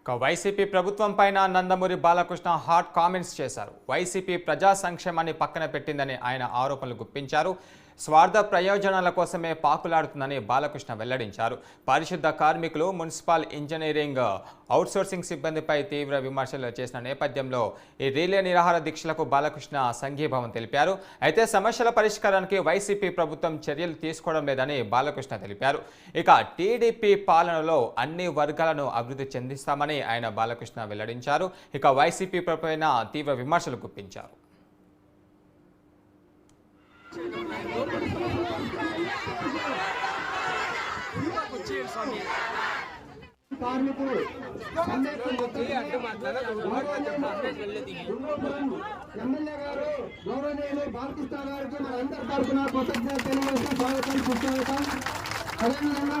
ఇక వైసీపీ ప్రభుత్వం పైన నందమూరి బాలకృష్ణ హాట్ కామెంట్స్ చేశారు. వైసీపీ ప్రజా సంక్షేమాన్ని పక్కన పెట్టిందని ఆయన ఆరోపణలు గుప్పించారు. స్వార్థ ప్రయోజనాల కోసమే పాకులాడుతుందని బాలకృష్ణ వెల్లడించారు. పరిశుద్ధ కార్మికులు మున్సిపల్ ఇంజనీరింగ్ అవుట్సోర్సింగ్ సిబ్బందిపై తీవ్ర విమర్శలు చేసిన నేపథ్యంలో ఈ రీలే నిరాహార దీక్షలకు బాలకృష్ణ సంఘీభావం తెలిపారు. అయితే సమస్యల పరిష్కారానికి వైసీపీ ప్రభుత్వం చర్యలు తీసుకోవడం లేదని బాలకృష్ణ తెలిపారు. ఇక టీడీపీ పాలనలో అన్ని వర్గాలను అభివృద్ధి చెందిస్తామని ఆయన బాలకృష్ణ వెల్లడించారు. ఇక వైసీపీ పైన తీవ్ర విమర్శలు గుప్పించారు. కార్మికులు ఎమ్మెల్యే గారు గౌరవనీయులు బాలకృష్ణ గారికి మన అందరి తరఫున కృతజ్ఞత తెలియజేస్తూ స్వాగతం సుస్వాగతం. అదేవిధంగా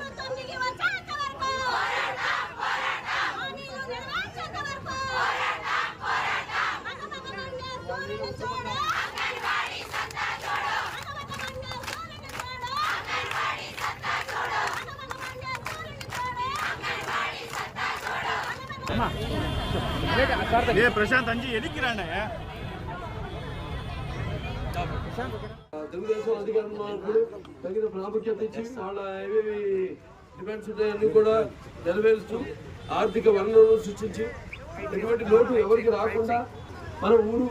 అంజీ ఎదిక్కి రాండయ్యా తెలుగుదేశం అధికారంలో తగిన ప్రాముఖ్యత ఇచ్చి వాళ్ళ ఏవేవి డిమాండ్స్ ఉన్నాయన్నీ కూడా నెరవేరుస్తూ ఆర్థిక వనరులను సృష్టించి ఎటువంటి లోటు ఎవరికి రాకుండా మన ఊరు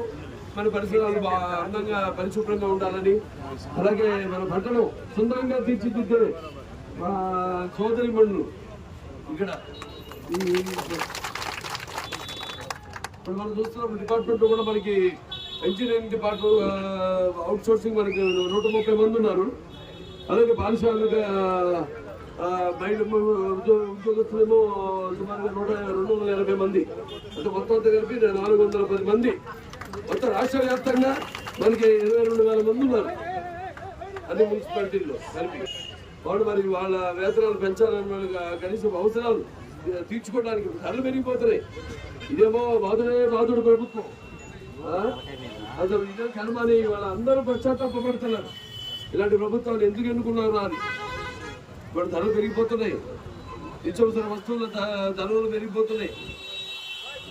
మన పరిసరాలు అందంగా పరిశుభ్రంగా ఉండాలని అలాగే మన పంటను సుందరంగా తీర్చిదిద్దే మా సోదరి మణులు ఇక్కడ. ఇప్పుడు మనం చూస్తున్నాం డిపార్ట్మెంట్ కూడా మనకి ఇంజనీరింగ్ డిపార్ట్మెంట్ అవుట్ సోర్సింగ్ మనకి నూట ముప్పై మంది ఉన్నారు. అలాగే పారిశ్రామిక బయట ఉద్యోగ ఉద్యోగస్తులేమో సుమారుగా నూట రెండు వందల ఎనభై మంది. అంటే మొత్తం అంతా కలిపి నాలుగు వందల పది మంది. మొత్తం రాష్ట్ర వ్యాప్తంగా మనకి ఇరవై రెండు వేల మంది ఉన్నారు. అన్ని మున్సిపాలిటీల్లో కలిపి. వాళ్ళు మరి వాళ్ళ వేతనాలు పెంచాలని కనీసం అవసరాలు తీర్చుకోవడానికి ధరలు పెరిగిపోతున్నాయి ఇదేమో బాధుడే బాధుడు ప్రభుత్వం. అసలు ఇదే కనుమని వాళ్ళ అందరూ పశ్చాత్తాపడుతున్నారు ఇలాంటి ప్రభుత్వాలు ఎందుకు ఎన్నుకున్నారు అని. ఇప్పుడు ధరలు పెరిగిపోతున్నాయి. నిత్యవసర వస్తువుల ధరలు పెరిగిపోతున్నాయి.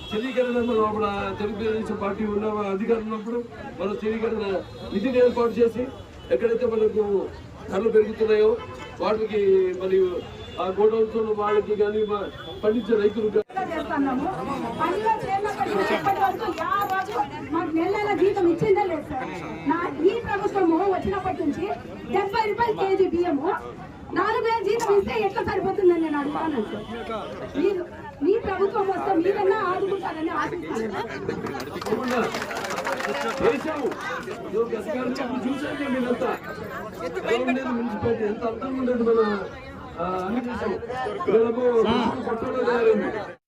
స్థిరీకరణ మనం అప్పుడు తెలుగుదేశం పార్టీ ఉన్న అధికారం ఉన్నప్పుడు మనం స్థిరీకరణ నిధిని ఏర్పాటు చేసి ఎక్కడైతే మనకు ధరలు పెరుగుతున్నాయో వాటికి మరియు ఆ గోడౌన్స్ వాళ్ళకి కానీ పండించే రైతులు జీతం ఇచ్చిందే లేదు సార్. నా ఈ ప్రభుత్వము వచ్చినప్పటి నుంచి డెబ్బై రూపాయలు కేజీ బియ్యము నాలుగు వేల జీతం ఇస్తే ఎట్లా సరిపోతుందని నేను అడుగుతాను సార్. మీరు మీ ప్రభుత్వం వస్తే మీరన్నా ఆదుకుంటారని ఆశిస్తాను మున్సిపాలిటీ ఎంత అర్థం ఉండేది మన హిందూ ప్రభుత్వం గారు